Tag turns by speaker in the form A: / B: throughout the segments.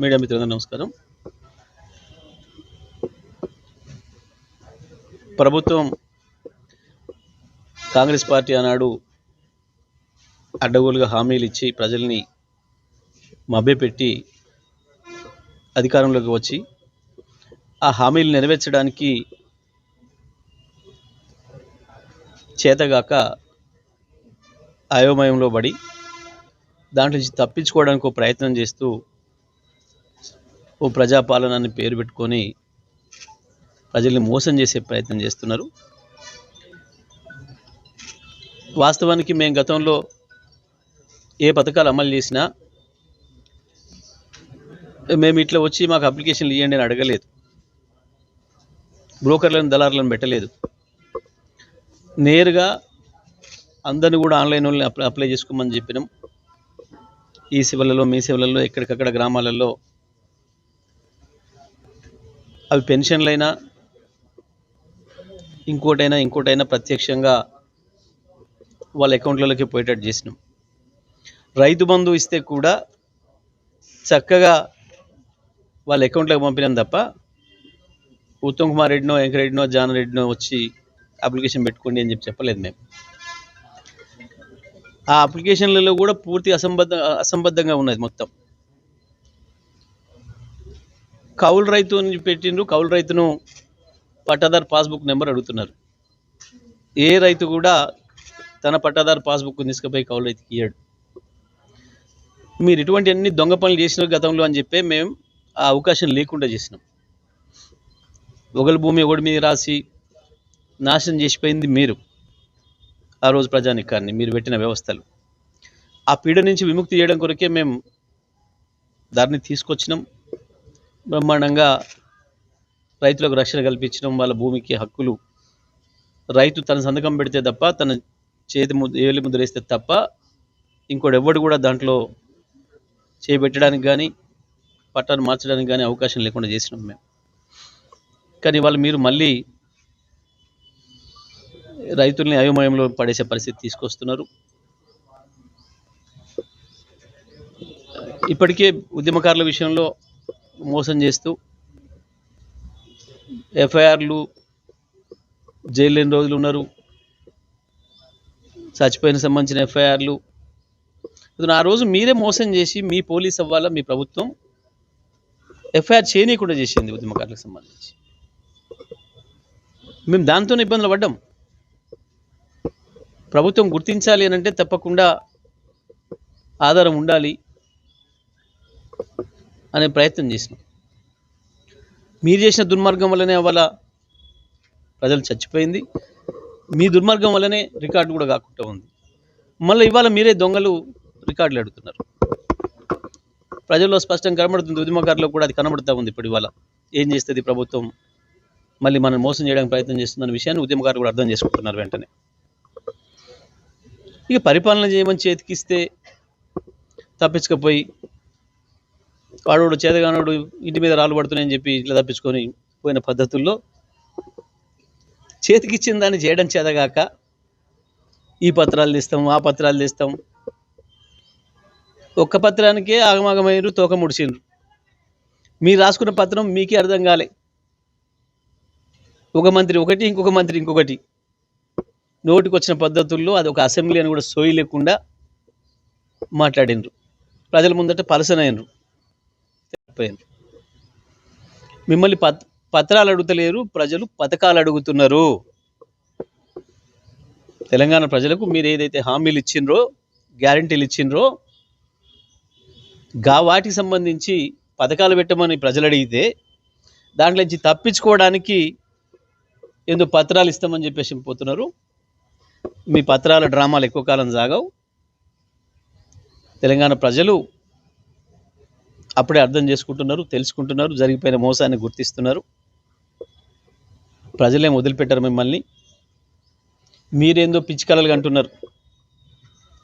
A: Media మిత్రులందరూ నమస్కారం. ప్రభుత్వం కాంగ్రెస్ పార్టీ ఆనాడు అడ్డగోలుగా హామీలు ఇచ్చి ప్రజల్ని మభ్యపెట్టి అధికారంలోకి వచ్చి ఆ హామీలు నెరవేర్చడానికి చేతగాక అయోమయంలో పడి దాంట్లో నుంచి తప్పించుకోవడానికి ఒక ప్రయత్నం చేస్తూ ఓ ప్రజాపాలన అని పేరు పెట్టుకొని ప్రజల్ని మోసం చేసే ప్రయత్నం చేస్తున్నారు. వాస్తవానికి మేము గతంలో ఏ పథకాలు అమలు చేసినా మేము ఇట్లా వచ్చి మాకు అప్లికేషన్లు ఇవ్వండి అని అడగలేదు. బ్రోకర్లను దళారులను పెట్టలేదు. నేరుగా అందరిని కూడా ఆన్లైన్ వాళ్ళని అప్లై అప్లై చేసుకోమని చెప్పినాం. ఈ సేవలలో మీ సేవలలో ఎక్కడికక్కడ గ్రామాలలో అవి పెన్షన్లైనా ఇంకోటైనా ఇంకోటైనా ప్రత్యక్షంగా వాళ్ళ అకౌంట్లలోకి పోయేటట్టు చేసినాం. రైతు బంధు ఇస్తే కూడా చక్కగా వాళ్ళ అకౌంట్లోకి పంపినాం తప్ప ఉత్తమ్ కుమార్ రెడ్డినో వెంకరెడ్డినో జాన్ రెడ్డినో వచ్చి అప్లికేషన్ పెట్టుకోండి అని చెప్పి చెప్పలేదు మేము. ఆ అప్లికేషన్లలో కూడా పూర్తి అసంబద్ధ అసంబద్ధంగా ఉన్నది మొత్తం. కౌలు రైతు అని పెట్టిండ్రు. కౌలు రైతును పట్టాదారు పాస్బుక్ నెంబర్ అడుగుతున్నారు. ఏ రైతు కూడా తన పట్టాదారు పాస్బుక్ తీసుకుపోయి కౌలు రైతుకి ఇయ్యాడు. మీరు ఇటువంటి అన్ని దొంగ పనులు చేసిన గతంలో అని చెప్పి మేము ఆ అవకాశం లేకుండా చేసినాం. ఒకరి భూమి ఒకటి మీద రాసి నాశనం చేసిపోయింది మీరు. ఆ రోజు ప్రజానికాన్ని మీరు పెట్టిన వ్యవస్థలు. ఆ పీడ నుంచి విముక్తి చేయడం కొరకే మేము దాన్ని తీసుకొచ్చినాం. బ్రహ్మాండంగా రైతులకు రక్షణ కల్పించడం వాళ్ళ భూమికి హక్కులు. రైతు తన సంతకం పెడితే తప్ప తన చేతి ముద్ర ఏలి ముద్ర వేస్తే తప్ప ఇంకోటి కూడా దాంట్లో చేపెట్టడానికి కానీ పట్టాను మార్చడానికి కానీ అవకాశం లేకుండా చేసినాం మేము. కానీ వాళ్ళు మీరు మళ్ళీ రైతుల్ని అయోమయంలో పడేసే పరిస్థితి తీసుకొస్తున్నారు. ఇప్పటికే ఉద్యమకారుల విషయంలో మోసం చేస్తూ ఎఫ్ఐఆర్లు జైలు లేని రోజులు ఉన్నారు. చచ్చిపోయిన సంబంధించిన ఎఫ్ఐఆర్లు. ఇతను ఆ రోజు మీరే మోసం చేసి మీ పోలీస్ అవ్వాలా మీ ప్రభుత్వం? ఎఫ్ఐఆర్ చేయనీయకుండా చేసింది ఉద్యమకారులకు సంబంధించి. మేము దాంతోనే ఇబ్బందులు పడ్డాం. ప్రభుత్వం గుర్తించాలి అని అంటే తప్పకుండా ఆధారం ఉండాలి. అనే ప్రయత్నం చేసినాం. మీరు చేసిన దుర్మార్గం వల్లనే వాళ్ళ ప్రజలు చచ్చిపోయింది. మీ దుర్మార్గం వల్లనే రికార్డు కూడా కాకుండా ఉంది. మళ్ళీ ఇవాళ మీరే దొంగలు రికార్డులు అడుగుతున్నారు ప్రజల్లో స్పష్టంగా కనబడుతుంది ఉద్యమకారులో కూడా అది కనబడుతూ ఉంది ఇప్పుడు ఇవాళ. ఏం చేస్తుంది ప్రభుత్వం? మళ్ళీ మనం మోసం చేయడానికి ప్రయత్నం చేస్తుందన్న విషయాన్ని ఉద్యమకారులు కూడా అర్థం చేసుకుంటున్నారు వెంటనే. ఇక పరిపాలన చేయమని చేతికిస్తే తప్పించకపోయి వాడు చేతగానోడు ఇంటి మీద రాళ్ళు పడుతున్నాయని చెప్పి ఇట్లా తప్పించుకొని పోయిన పద్ధతుల్లో చేతికిచ్చిన దాన్ని చేయడం చేతగాక ఈ పత్రాలు తీస్తాం ఆ పత్రాలు తీస్తాం. ఒక్క పత్రానికే ఆగమాగమయ్యారు తోక ముడిచిండ్రు మీరు రాసుకున్న పత్రం మీకే అర్థం కాలే. ఒక మంత్రి ఒకటి ఇంకొక మంత్రి ఇంకొకటి. నోటికి వచ్చిన పద్ధతుల్లో అది ఒక అసెంబ్లీ అని కూడా సోయి లేకుండా మాట్లాడినరు. ప్రజల ముందట పలసనైనరు. పోయినరు మిమ్మల్ని పత్ పత్రాలు అడుగుతలేరు ప్రజలు పథకాలు అడుగుతున్నారు తెలంగాణ ప్రజలకు మీరు ఏదైతే హామీలు ఇచ్చిండ్రో గ్యారంటీలు ఇచ్చిండ్రో గా వాటికి సంబంధించి పథకాలు పెట్టమని ప్రజలు అడిగితే దాంట్లో నుంచి తప్పించుకోవడానికి ఏందో పత్రాలు ఇస్తామని చెప్పేసి పోతున్నారు. మీ పత్రాల డ్రామాలు ఎక్కువ కాలం సాగవు. తెలంగాణ ప్రజలు అప్పుడే అర్థం చేసుకుంటున్నారు తెలుసుకుంటున్నారు జరిగిపోయిన మోసాన్ని గుర్తిస్తున్నారు. ప్రజలేం వదిలిపెట్టారు మిమ్మల్ని. మీరేందో పిచ్చికలలు అంటున్నారు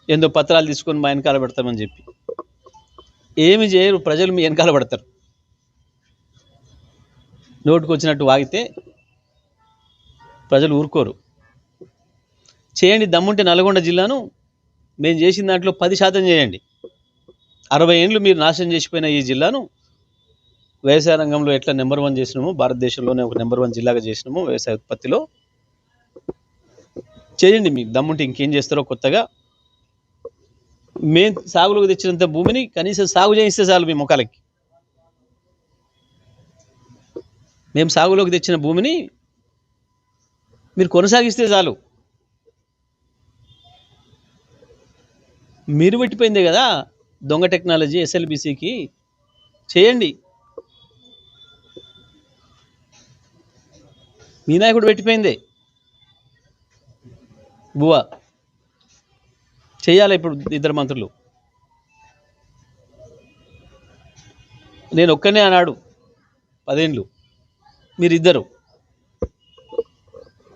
A: ఏందో పత్రాలు తీసుకొని మా వెనకాల పెడతామని చెప్పి. ఏమి చేయరు ప్రజలు మీ వెనకాల పడతారు. నోటుకు వచ్చినట్టు వాగితే ప్రజలు ఊరుకోరు. చేయండి దమ్ముంటే నల్గొండ జిల్లాను మేము చేసిన దాంట్లో పది శాతం చేయండి. అరవై ఏళ్ళు మీరు నాశనం చేసిపోయిన ఈ జిల్లాను వ్యవసాయ రంగంలో ఎట్లా నెంబర్ వన్ చేసినామో భారతదేశంలోనే ఒక నెంబర్ వన్ జిల్లాగా చేసినామో వ్యవసాయ ఉత్పత్తిలో. చేయండి మీకు దమ్ముంటే ఇంకేం చేస్తారో కొత్తగా. మేము సాగులోకి తెచ్చినంత భూమిని కనీసం సాగు చేయిస్తే చాలు మీ ముఖాలకి. మేము సాగులోకి తెచ్చిన భూమిని మీరు కొనసాగిస్తే చాలు. మీరు పెట్టిపోయిందే కదా? దొంగ టెక్నాలజీ ఎస్ఎల్బిసికి చేయండి. మీ నాయకుడు పెట్టిపోయిందే. బువా చేయాలి ఇప్పుడు ఇద్దరు మంత్రులు. నేను ఒక్కనే అన్నాడు పదేండ్లు. మీరిద్దరు.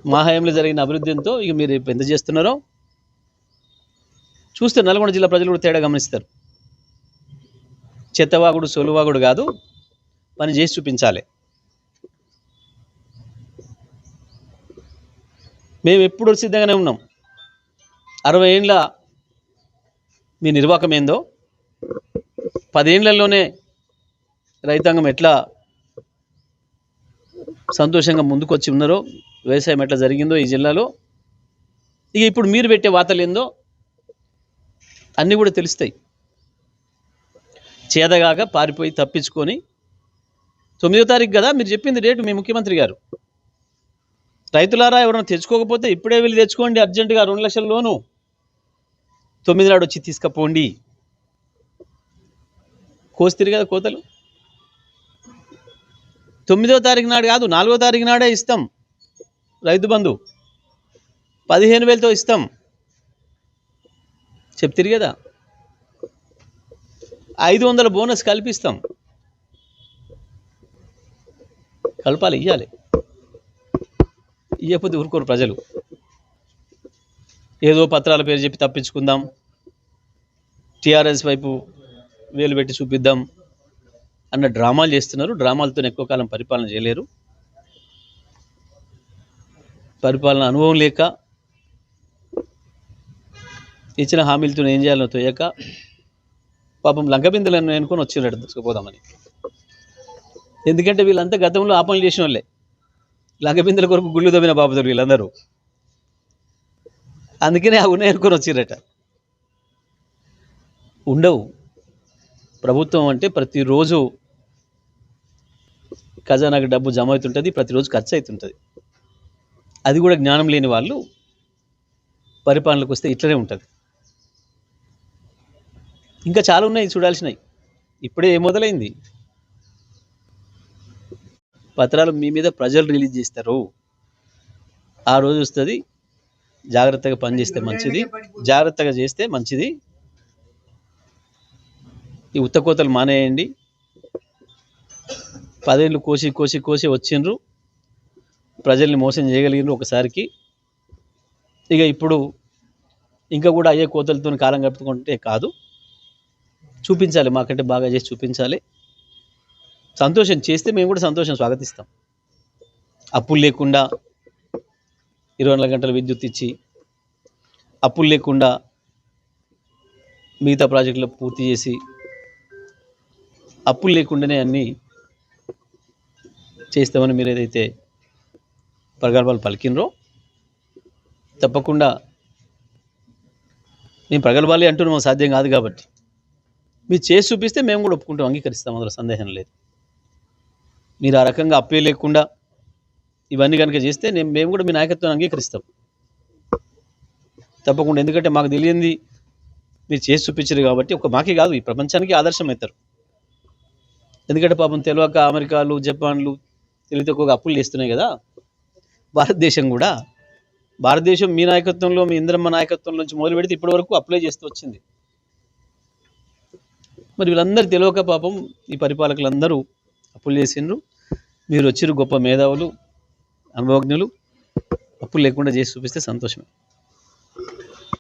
A: మా హయాంలో జరిగిన అభివృద్ధితో ఇక మీరు ఎంత చేస్తున్నారో చూస్తే నల్గొండ జిల్లా ప్రజలు కూడా తేడా గమనిస్తారు. చెత్తవాగుడు సొలువాగుడు కాదు పని చేసి చూపించాలి. మేము ఎప్పుడు సిద్ధంగానే ఉన్నాం. అరవై ఏండ్ల మీ నిర్వాహకం ఏందో పదేళ్ళలోనే రైతాంగం ఎట్లా సంతోషంగా ముందుకొచ్చి ఉన్నారో వ్యవసాయం ఎట్లా జరిగిందో ఈ జిల్లాలో ఇక ఇప్పుడు మీరు పెట్టే వార్తలు ఏందో అన్నీ కూడా తెలుస్తాయి. చేదగాక పారిపోయి తప్పించుకొని తొమ్మిదో తారీఖు కదా మీరు చెప్పింది డేటు మీ ముఖ్యమంత్రి గారు. రైతులారా ఎవరైనా తెచ్చుకోకపోతే ఇప్పుడే వెళ్ళి తెచ్చుకోండి అర్జెంటుగా రెండు లక్షల లోను. తొమ్మిది నాడు వచ్చి తీసుకపోండి. కోస్తారు కదా కోతలు. తొమ్మిదో తారీఖు నాడు కాదు నాలుగో తారీఖు నాడే ఇస్తాం. రైతు బంధు పదిహేను వేలతో ఇస్తాం. చెప్తిరి కదా. ఐదు వందల బోనస్ కల్పిస్తాం. కలపాలి ఇవ్వాలి ఇవ్వకపోతే ఊరుకోరు ప్రజలు. ఏదో పత్రాల పేరు చెప్పి తప్పించుకుందాం. టీఆర్ఎస్ వైపు వేలు పెట్టి చూపిద్దాం అన్న డ్రామాలు చేస్తున్నారు. డ్రామాలతో ఎక్కువ కాలం పరిపాలన చేయలేరు. పరిపాలన అనుభవం లేక ఇచ్చిన హామీలతో ఏం చేయాలో తోయక పాపం లంకబిందులను అనుకొని వచ్చిండడు తీసుకుపోదామని. ఎందుకంటే వీళ్ళంతా గతంలో ఆపనలు చేసిన వాళ్ళే లంకబిందుల కొరకు గుళ్ళు దవ్విన బాబుతారు వీళ్ళందరూ. అందుకనే ఆ ఉన్నాయి అనుకొని వచ్చిరట ఉండవు. ప్రభుత్వం అంటే ప్రతిరోజు ఖజానాకు డబ్బు జమ అవుతుంటుంది ప్రతిరోజు ఖర్చు అవుతుంటుంది. అది కూడా జ్ఞానం లేని వాళ్ళు పరిపాలనకు వస్తే ఇట్లనే ఉంటుంది. ఇంకా చాలా ఉన్నాయి చూడాల్సినవి. ఇప్పుడే ఏ మొదలైంది? పత్రాలు మీ మీద ప్రజలు రిలీజ్ చేస్తారు. ఆ రోజు వస్తుంది జాగ్రత్తగా పనిచేస్తే మంచిది జాగ్రత్తగా చేస్తే మంచిది. ఈ ఉత్తకోతలు మానేయండి. పదేళ్ళు కోసి కోసి కోసి వచ్చిండ్రు. ప్రజల్ని మోసం చేయగలిగినారు ఒకసారికి. ఇక ఇప్పుడు ఇంకా కూడా అయ్యే కోతలతో కాలం గడుపుకుంటే కాదు. చూపించాలి మాకంటే బాగా చేసి చూపించాలి. సంతోషం చేస్తే మేము కూడా సంతోషం స్వాగతిస్తాం. అప్పులు లేకుండా ఇరవై నాలుగు గంటల విద్యుత్ ఇచ్చి అప్పులు లేకుండా మిగతా ప్రాజెక్టులు పూర్తి చేసి అప్పులు లేకుండానే అన్నీ చేస్తామని మీరు ఏదైతే ప్రగల్భాలు పలికినరో తప్పకుండా మేము ప్రగల్భాలే అంటున్నాం సాధ్యం కాదు కాబట్టి. మీరు చేసి చూపిస్తే మేము కూడా ఒప్పుకుంటాం అంగీకరిస్తాం అందులో సందేహం లేదు. మీరు ఆ రకంగా అప్పే లేకుండా ఇవన్నీ కనుక చేస్తే నేను మేము కూడా మీ నాయకత్వాన్ని అంగీకరిస్తాం. తప్పకుండా ఎందుకంటే మాకు తెలియంది మీరు చేసి చూపించారు కాబట్టి ఒక మాకే కాదు ఈ ప్రపంచానికి ఆదర్శం అవుతారు ఎందుకంటే పాపం తెలియక అమెరికాలు జపాన్లు తెలివితే ఒక అప్పులు చేస్తున్నాయి కదా. భారతదేశం కూడా భారతదేశం మీ నాయకత్వంలో మీ ఇంద్రమ్మ నాయకత్వం నుంచి మొదలు పెడితే ఇప్పటివరకు అప్లై చేస్తూ వచ్చింది. మరి వీళ్ళందరూ తెలియక పాపం ఈ పరిపాలకులందరూ అప్పులు చేసిండ్రు. మీరు వచ్చిరు గొప్ప మేధావులు అనుభవజ్ఞులు. అప్పులు లేకుండా చేసి చూపిస్తే సంతోషమే.